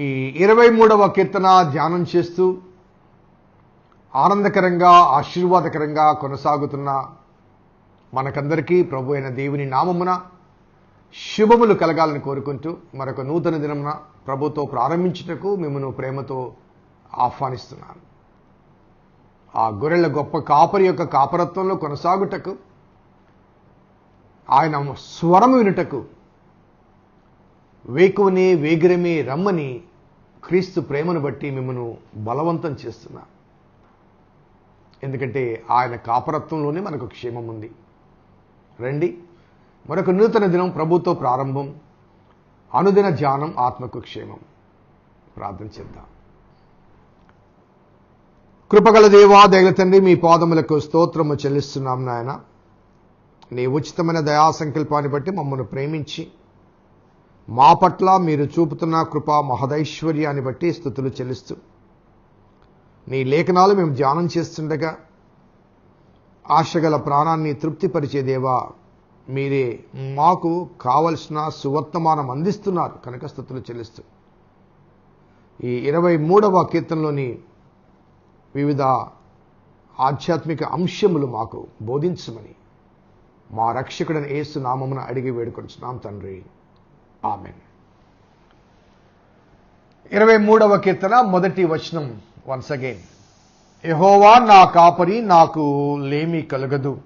ఈ ఇరవై మూడవ కీర్తన ధ్యానం చేస్తూ ఆనందకరంగా ఆశీర్వాదకరంగా కొనసాగుతున్న మనకందరికీ ప్రభు అయిన దేవుని నామమున శుభములు కలగాలని కోరుకుంటూ మరొక నూతన దినమున ప్రభుతో ప్రారంభించుటకు మిమ్మల్ని ప్రేమతో ఆహ్వానిస్తున్నాను. ఆ గొర్రెల గొప్ప కాపరి యొక్క కాపరత్వంలో కొనసాగుటకు ఆయన స్వరం వినుటకు వేకువనే వేగిరమే రమ్మని క్రీస్తు ప్రేమను బట్టి మిమ్మను బలవంతం చేస్తున్నా. ఎందుకంటే ఆయన కాపరత్వంలోనే మనకు క్షేమం ఉంది. రండి. మరొక నూతన దినం ప్రభుతో ప్రారంభం. అనుదిన ధ్యానం ఆత్మకు క్షేమం. ప్రార్థన చేద్దాం. కృపగల దేవా దయగల తండ్రి మీ పాదములకు స్తోత్రము చెల్లిస్తున్నాం నాయన. నీ ఉచితమైన దయా సంకల్పాన్ని బట్టి మమ్మల్ని ప్రేమించి మా పట్ల మీరు చూపుతున్న కృపా మహదైశ్వర్యాన్ని బట్టి స్థుతులు చెల్లిస్తూ నీ లేఖనాలు మేము ధ్యానం చేస్తుండగా ఆశగల ప్రాణాన్ని తృప్తిపరిచేదేవా మీరే మాకు కావలసిన సువర్తమానం అందిస్తున్నారు. కనుక స్థుతులు చెల్లిస్తూ ఈ ఇరవై మూడవ కీర్తనలోని వివిధ ఆధ్యాత్మిక అంశములు మాకు బోధించమని మా రక్షకుడని ఏసు నామమున అడిగి వేడుకొంచున్నాం తండ్రి. ఆమెన్. ఇరవై మూడవ కీర్తన మొదటి వచనం వన్స్ అగైన్ యహోవా నా కాపరి నాకు లేమి కలగదు.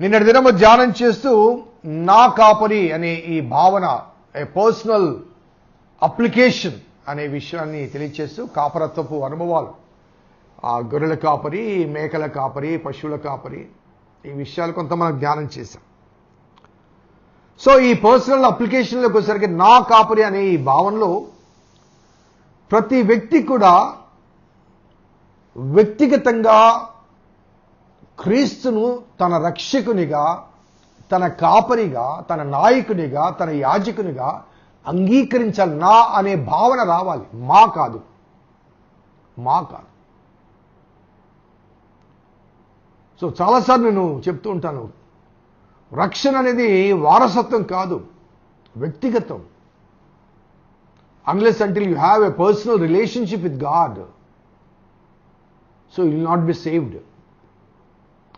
నిన్నటి దినము ధ్యానం చేస్తూ నా కాపరి అనే ఈ భావన ఏ పర్సనల్ అప్లికేషన్ అనే విషయాన్ని తెలియచేస్తూ కాపరత్వపు అనుభవాలు. ఆ గొర్రెల కాపరి మేకల కాపరి పశువుల కాపరి ఈ విషయాలు కొంత మనం ధ్యానం చేశాం సో ఈ పర్సనల్ అప్లికేషన్లోకి వచ్చేసరికి నా కాపరి అనే ఈ భావనలో ప్రతి వ్యక్తి కూడా వ్యక్తిగతంగా క్రీస్తును తన రక్షకునిగా తన కాపరిగా తన నాయకునిగా తన యాజకునిగా అంగీకరించాలి. నా అనే భావన రావాలి. మా కాదు. మా కాదు. సో చాలాసార్లు నేను చెప్తూ ఉంటాను. రక్షణ అనేది వారసత్వం కాదు వ్యక్తిగతం unless until you have a personal relationship with God so will not be saved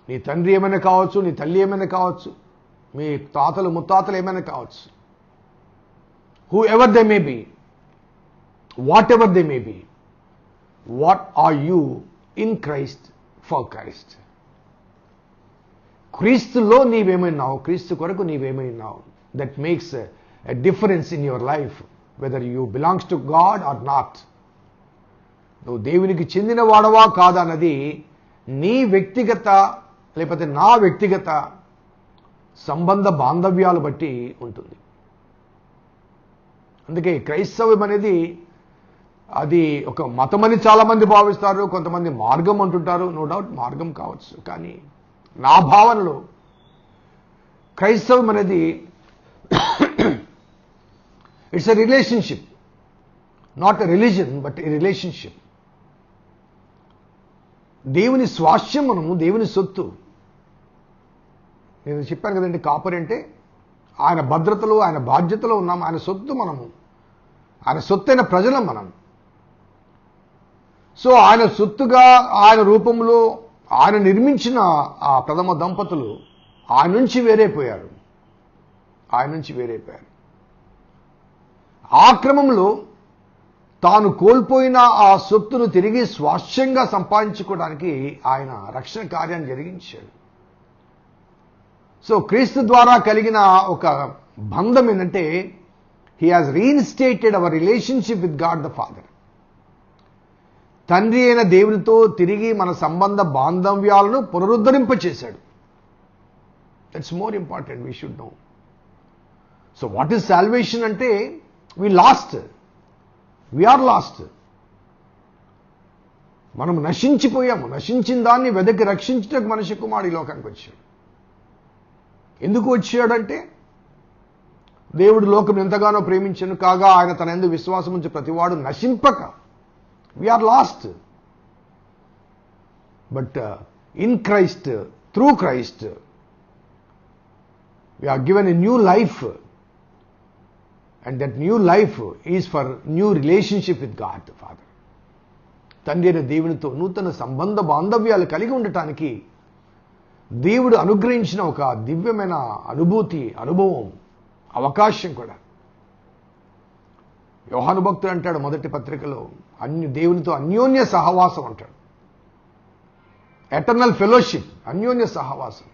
నీ తండ్రి ఏమైనా కావచ్చు నీ తల్లి ఏమైనా కావచ్చు మీ తాతలు ముత్తాతలు ఏమైనా కావచ్చు. Whoever they may be whatever they may be what are you in Christ for Christ క్రీస్తులో నీవేమైనావు క్రీస్తు కొరకు నీవేమైనావు that makes a difference in your life whether you belongs to God or not నువ్వు దేవునికి చెందిన వాడవా కాదన్నది నీ వ్యక్తిగత లేకపోతే నా వ్యక్తిగత సంబంధ బాంధవ్యాలు బట్టి ఉంటుంది. అందుకే క్రైస్తవం అనేది అది ఒక మతమని చాలామంది భావిస్తారు కొంతమంది మార్గం అంటుంటారు నో డౌట్ మార్గం కావచ్చు. కానీ నా భావనలో. క్రైస్తవం అనేది it's a relationship. Not a religion but a relationship. దేవుని స్వాస్థ్యం మనము దేవుని సొత్తు. నేను చెప్పాను కదండి కాపరి అంటే ఆయన భద్రతలో ఆయన బాధ్యతలో ఉన్నాం ఆయన సొత్తు మనము. ఆయన సొత్తైన ప్రజలం మనం. సో ఆయన సొత్తుగా ఆయన రూపంలో ఆయన నిర్మించిన ఆ ప్రథమ దంపతులు ఆయన నుంచి వేరైపోయారు. ఆయన నుంచి వేరైపోయారు. ఆ క్రమంలో తాను కోల్పోయిన ఆ సొత్తును తిరిగి స్వాస్థ్యంగా సంపాదించుకోవడానికి ఆయన రక్షణ కార్యాన్ని జరిగించాడు. సో క్రీస్తు ద్వారా కలిగిన ఒక బంధం ఏంటంటే he has reinstated our relationship with God the father తండ్రి అయిన దేవునితో తిరిగి మన సంబంధ బాంధవ్యాలను పునరుద్ధరింపచేశాడు. That's more important we should know so what is salvation అంటే వి లాస్ట్ వీఆర్ లాస్ట్ మనం నశించిపోయాము. నశించిన దాన్ని వెదకి రక్షించటకు మనిషి కుమారుడు ఈ లోకానికి వచ్చాడు. ఎందుకు వచ్చాడంటే దేవుడు లోకం ఎంతగానో ప్రేమించను కాగా ఆయన తన ఎందు విశ్వాసం ఉంచి ప్రతివాడు నశింపక we are lost but in Christ through Christ we are given a new life and that new life is for new relationship with God father తండ్రి అయిన దేవునితో నూతన సంబంధ బాంధవ్యాలు కలిగి ఉండటానికి దేవుడు అనుగ్రహించిన ఒక దివ్యమైన అనుభూతి అనుభవం అవకాశం కూడా. యోహానుభక్తుడు అంటాడు మొదటి పత్రికలో అన్య దేవునితో అన్యోన్య సహవాసం అంటాడు. ఎటర్నల్ ఫెలోషిప్ అన్యోన్య సహవాసం.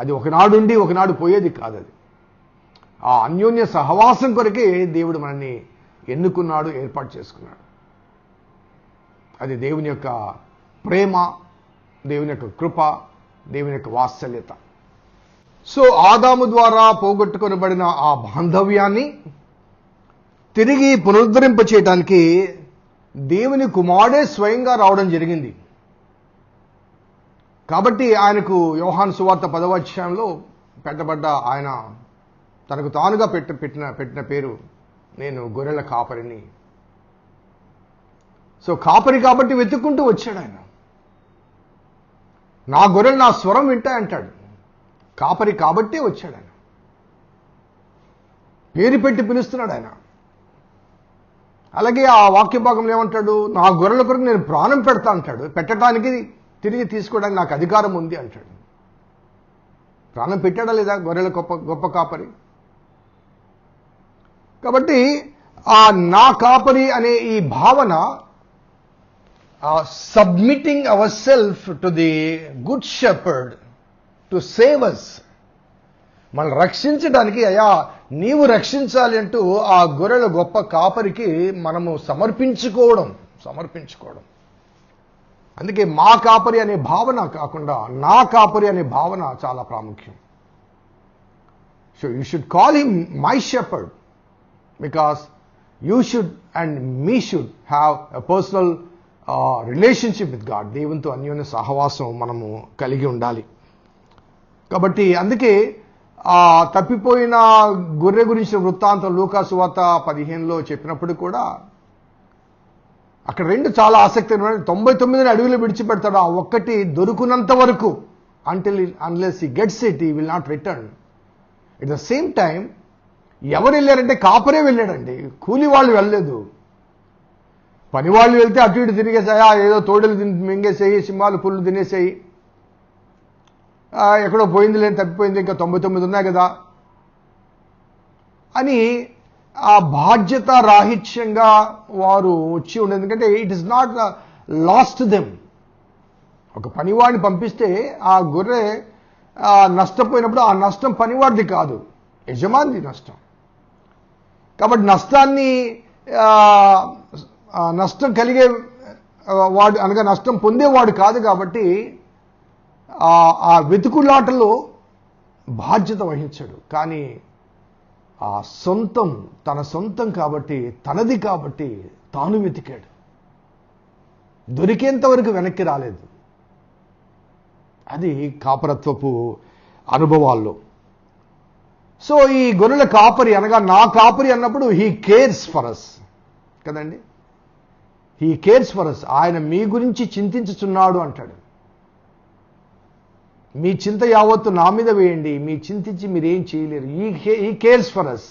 అది ఒకనాడుండి ఒకనాడు పోయేది కాదు అది ఆ అన్యోన్య సహవాసం కొరకే దేవుడు మనల్ని ఎన్నుకున్నాడు ఏర్పాటు చేసుకున్నాడు. అది దేవుని యొక్క ప్రేమ దేవుని యొక్క కృప దేవుని యొక్క వాత్సల్యత. సో ఆదాము ద్వారా పోగొట్టుకొనబడిన ఆ బాంధవ్యాన్ని తిరిగి పునరుద్ధరింప చేయడానికి దేవుని కుమారుడే స్వయంగా రావడం జరిగింది. కాబట్టి ఆయనకు యోహాన్ సువార్త పదవాధ్యాయంలో పెట్టబడ్డ ఆయన తనకు తానుగా పెట్ట పెట్టిన పెట్టిన పేరు నేను గొర్రెల కాపరిని. సో కాపరి కాబట్టి వెతుక్కుంటూ వచ్చాడు ఆయన. నా గొర్రెలు నా స్వరం వింటాయంటాడు. కాపరి కాబట్టే వచ్చాడు ఆయన. పేరు పెట్టి పిలుస్తున్నాడు ఆయన. అలాగే ఆ వాక్య భాగంలో ఏమంటాడు? నా గొర్రెల కొరకు నేను ప్రాణం పెడతా అంటాడు. పెట్టడానికి తిరిగి తీసుకోవడానికి నాకు అధికారం ఉంది అంటాడు. ప్రాణం పెట్టాడా లేదా గొర్రెల గొప్ప గొప్ప కాపరి? కాబట్టి ఆ నా కాపరి అనే ఈ భావన submitting our self to the good shepherd to save us మనం రక్షించడానికి అయా నీవు రక్షించాలి అంటూ ఆ గొర్రెల గొప్ప కాపరికి మనము సమర్పించుకోవడం సమర్పించుకోవడం. అందుకే మా కాపరి అనే భావన కాకుండా నా కాపరి అనే భావన చాలా ప్రాముఖ్యం. So you should call him my shepherd because you should and me should have a personal relationship with God దేవునితో అన్యోన్య సహవాసం మనము కలిగి ఉండాలి. కాబట్టి అందుకే ఆ తప్పిపోయిన గొర్రె గురించిన వృత్తాంతం లూకాసు వార్త పదిహేనులో చెప్పినప్పుడు కూడా అక్కడ రెండు చాలా ఆసక్తికరమైన తొంభై తొమ్మిదిని అడవిలో విడిచిపెడతాడు. ఆ ఒక్కటి దొరుకునంత వరకు until unless he gets it he will not return at the same time ఎవరు వెళ్ళారంటే కాపరే వెళ్ళాడండి. కూలి వాళ్ళు వెళ్ళలేదు. పని వాళ్ళు వెళ్తే అటు ఇటు తిరిగేసాయా ఏదో తోడలు తిని మింగేసేయి సింహాలు పుల్లు తినేసేయి. ఎక్కడో పోయింది లేని తప్పిపోయింది ఇంకా తొంభై తొమ్మిది ఉన్నాయి కదా. అని ఆ బాధ్యత రాహిత్యంగా వారు వచ్చి ఉండేది. ఎందుకంటే it is not lost them ఒక పనివాడిని పంపిస్తే ఆ గొర్రె ఆ, నష్టపోయినప్పుడు ఆ నష్టం పనివాడిది కాదు. యజమానిది నష్టం. కాబట్టి నష్టాన్ని నష్టం కలిగే వాడు అనగా నష్టం పొందేవాడు కాదు కాబట్టి ఆ ఆ వెతుకులాటలో బాధ్యత వహించాడు. కానీ ఆ సొంతం తన సొంతం కాబట్టి తనది కాబట్టి తాను వెతికాడు. దొరికేంత వరకు వెనక్కి రాలేదు. అది కాపరత్వపు అనుభవాల్లో. సో ఈ గొర్రెల కాపరి అనగా నా కాపరి అన్నప్పుడు హీ కేర్స్ ఫర్ అస్ కదండి? హీ కేర్స్ ఫర్ అస్ ఆయన మీ గురించి చింతించుచున్నాడు అంటాడు. మీ చింత యావత్తు నా మీద వేయండి మీ చింతించి మీరేం చేయలేరు. ఈ ఈ కేర్స్ ఫర్ అస్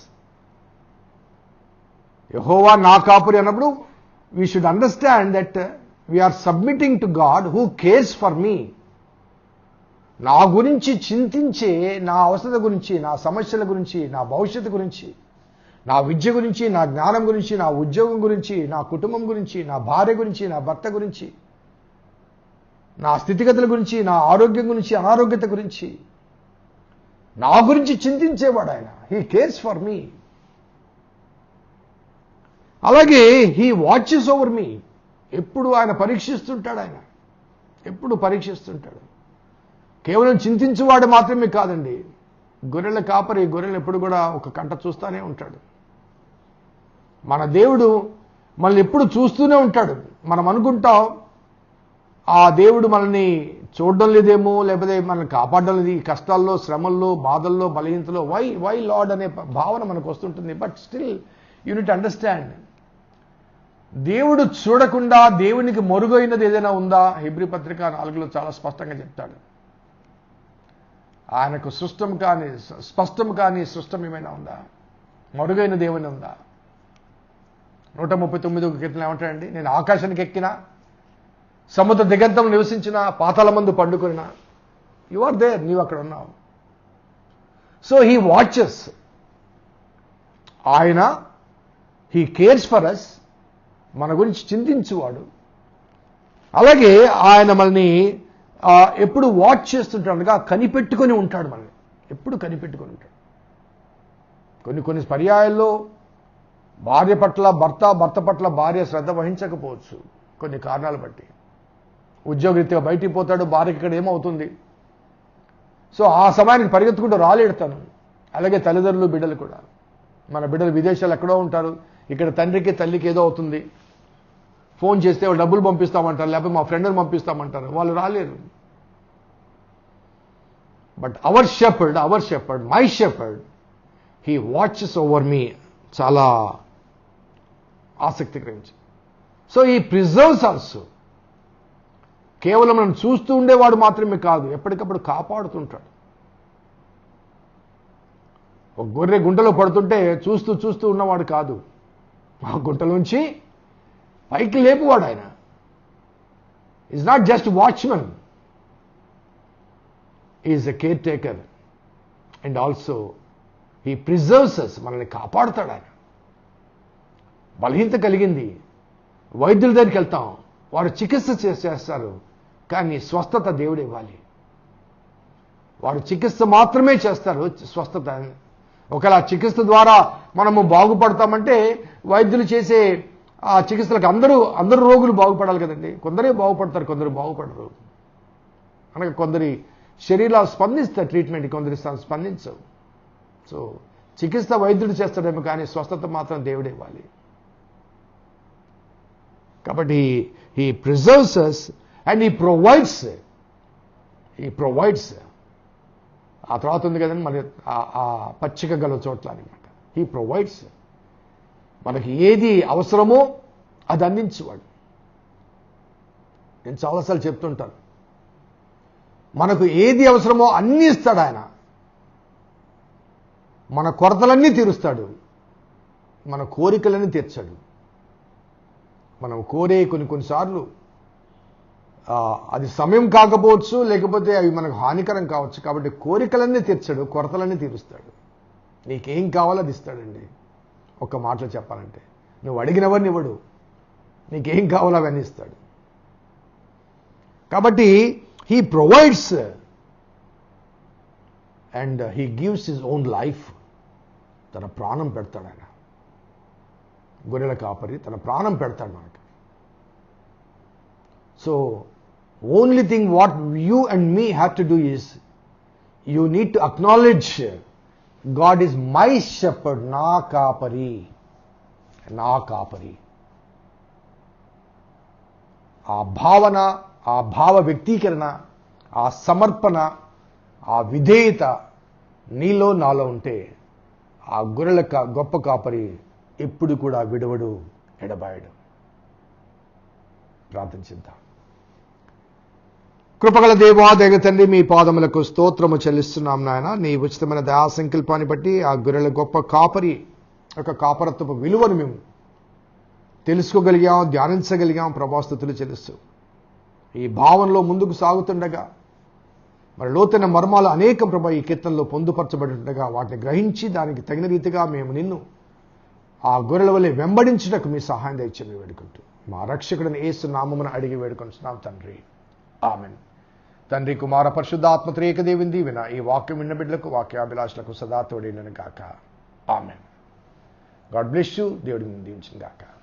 యహోవా నా కాపురి అన్నప్పుడు we should understand that we are submitting to God who cares for me నా గురించి చింతించే నా అవసరత గురించి నా సమస్యల గురించి నా భవిష్యత్తు గురించి నా విద్య గురించి నా జ్ఞానం గురించి నా ఉద్యోగం గురించి నా కుటుంబం గురించి నా భార్య గురించి నా భర్త గురించి నా స్థితిగతుల గురించి నా ఆరోగ్యం గురించి అనారోగ్యత గురించి నా గురించి చింతించేవాడు ఆయన. హీ కేర్స్ ఫర్ మీ అలాగే హీ వాచెస్ ఓవర్ మీ ఎప్పుడు ఆయన పరీక్షిస్తుంటాడు ఆయన. ఎప్పుడు పరీక్షిస్తుంటాడు. కేవలం చింతించువాడు మాత్రమే కాదండి. గొర్రెల కాపరి గొర్రెలు ఎప్పుడు కూడా ఒక కంట చూస్తూనే ఉంటాడు. మన దేవుడు మనల్ని ఎప్పుడు చూస్తూనే ఉంటాడు. మనం అనుకుంటాం ఆ దేవుడు మనల్ని చూడడం లేదేమో లేకపోతే మనల్ని కాపాడడం లేదు. ఈ కష్టాల్లో శ్రమల్లో బాధల్లో బలహీనతలో వై వై లాడ్ అనే భావన మనకు వస్తుంటుంది. బట్ స్టిల్ యూనిట్ అండర్స్టాండ్ దేవుడు చూడకుండా దేవునికి మరుగైనది ఏదైనా ఉందా? హిబ్రి పత్రిక నాలుగులో చాలా స్పష్టంగా చెప్తాడు. ఆయనకు సృష్టం కానీ స్పష్టం కానీ సృష్టం ఏమైనా ఉందా? మరుగైన దేవుని ఉందా? నూట ముప్పై తొమ్మిది ఒక కీర్తన ఏమంటాడండి? నేను ఆకాశానికి ఎక్కిన సముద్ర దిగంతం నివసించిన పాతాల మందు పండుకున్న. యు ఆర్ దేర్ నీవు అక్కడ ఉన్నావు. సో హీ వాచెస్ ఆయన హీ కేర్స్ ఫర్ అస్ మన గురించి చింతించువాడు. అలాగే ఆయన మనల్ని ఎప్పుడు వాచ్ చేస్తుంటాడుగా కనిపెట్టుకొని ఉంటాడు మనల్ని. ఎప్పుడు కనిపెట్టుకొని ఉంటాడు. కొన్ని కొన్ని పర్యాయాల్లో భార్య పట్ల భర్త భర్త పట్ల భార్య శ్రద్ధ వహించకపోవచ్చు. కొన్ని కారణాలు బట్టి. ఉద్యోగరీత్యా బయటికి పోతాడు భార్యకి ఇక్కడ ఏమవుతుంది? సో ఆ సమయానికి పరిగెత్తుకుంటూ రాలేడతాను అలాగే తల్లిదండ్రులు బిడ్డలు కూడా. మన బిడ్డలు విదేశాలు ఎక్కడో ఉంటారు. ఇక్కడ తండ్రికి తల్లికి ఏదో అవుతుంది. ఫోన్ చేస్తే వాళ్ళు డబ్బులు పంపిస్తామంటారు లేకపోతే మా ఫ్రెండ్ని పంపిస్తామంటారు. వాళ్ళు రాలేరు. But our shepherd our shepherd my shepherd he watches over me చాలా ఆసక్తికరించి సో ఈ ప్రిజర్వ్స్ ఆల్సో కేవలం మనం చూస్తూ ఉండేవాడు మాత్రమే కాదు ఎప్పటికప్పుడు కాపాడుతుంటాడు. ఒక గొర్రె గుంటలో పడుతుంటే చూస్తూ చూస్తూ ఉన్నవాడు కాదు. ఆ గుంటలోంచి పైకి లేపువాడు ఆయన. Is not just watchman is a caretaker and also he preserves మనల్ని కాపాడుతాడు ఆయన. బలహీనత కలిగింది. వైద్యుల దగ్గరికి వెళ్తాం. వారు చికిత్స చేసేస్తారు కానీ స్వస్థత దేవుడు ఇవ్వాలి. వారు చికిత్స మాత్రమే చేస్తారు. స్వస్థత. ఒకవేళ చికిత్స ద్వారా మనము బాగుపడతామంటే వైద్యులు చేసే ఆ చికిత్సలకు అందరూ అందరు రోగులు బాగుపడాలి కదండి. కొందరే బాగుపడతారు కొందరు బాగుపడరు. అనగా కొందరి శరీరాలు స్పందిస్తాయి ట్రీట్మెంట్ కొందరి స్పందించవు. సో చికిత్స వైద్యుడు చేస్తాడేమో కానీ స్వస్థత మాత్రం దేవుడే ఇవ్వాలి. కాబట్టి he preserves us and he provides he provides ఆ తర్వాత ఉంది కదండి మరి ఆ- ఆ పచ్చిక గల చోట్ల అనమాట ఈ ప్రొవైడ్స్ మనకి ఏది అవసరమో అది అందించేవాడు. నేను చాలాసార్లు చెప్తుంటాను. మనకు ఏది అవసరమో అన్నీ ఇస్తాడు ఆయన. మన కొరతలన్నీ తీరుస్తాడు. మన కోరికలన్నీ తీర్చాడు. మనం కోరే కొన్ని కొన్నిసార్లు అది సమయం కాకపోవచ్చు లేకపోతే అవి మనకు హానికరం కావచ్చు. కాబట్టి కోరికలన్నీ తీర్చాడు కొరతలన్నీ తీరుస్తాడు. నీకేం కావాలో అది ఇస్తాడండి. ఒక మాటలో చెప్పాలంటే. నువ్వు అడిగినవన్నీ ఇవ్వడు. నీకేం కావాలో అవన్నీ ఇస్తాడు. కాబట్టి he provides and he gives his own life తన ప్రాణం పెడతాడు ఆయన. గొర్రెల కాపరి తన ప్రాణం పెడతాడు మనకి. So only thing what you and me have to do is you need to acknowledge God is my shepherd నా కాపరి నా కాపరి. ఆ భావన ఆ భావ వ్యక్తీకరణ ఆ సమర్పణ ఆ విధేయత నీలో నాలో ఉంటే ఆ గొర్రెల గొప్ప కాపరి ఎప్పుడు కూడా విడవడు ఎడబాయడు. ప్రార్థించిద్దాం కృపగల దేవా దేగ తండ్రి మీ పాదములకు స్తోత్రము చెల్లిస్తున్నాం నాయన. నీ ఉచితమైన దయా సంకల్పాన్ని బట్టి ఆ గొర్రెల గొప్ప కాపరి ఒక కాపరత్వపు విలువను మేము తెలుసుకోగలిగాం ధ్యానించగలిగాం ప్రభాస్తుతులు చెల్లిస్తూ. ఈ భావనలో ముందుకు సాగుతుండగా మరి లోతైన మర్మాలు అనేక ప్రభ ఈ కీర్తనలో పొందుపరచబడి ఉండగా వాటిని గ్రహించి దానికి తగిన రీతిగా మేము నిన్ను ఆ గొర్రెల వల్ల వెంబడించుటకు మీ సహాయం దయచేమి వేడుకుంటూ మా రక్షకుడిని ఏసు నామమున అడిగి వేడుకుంటున్నాం తండ్రి. ఆమెన్. తండ్రి కుమార పరిశుద్ధాత్మ దేవింది విన ఈ వాక్యం విన్న బిడ్డలకు వాక్యాభిలాషులకు సదా తోడేనను గాక. ఆమెన్. God bless you. దేవుడిని దీవించిన గాక.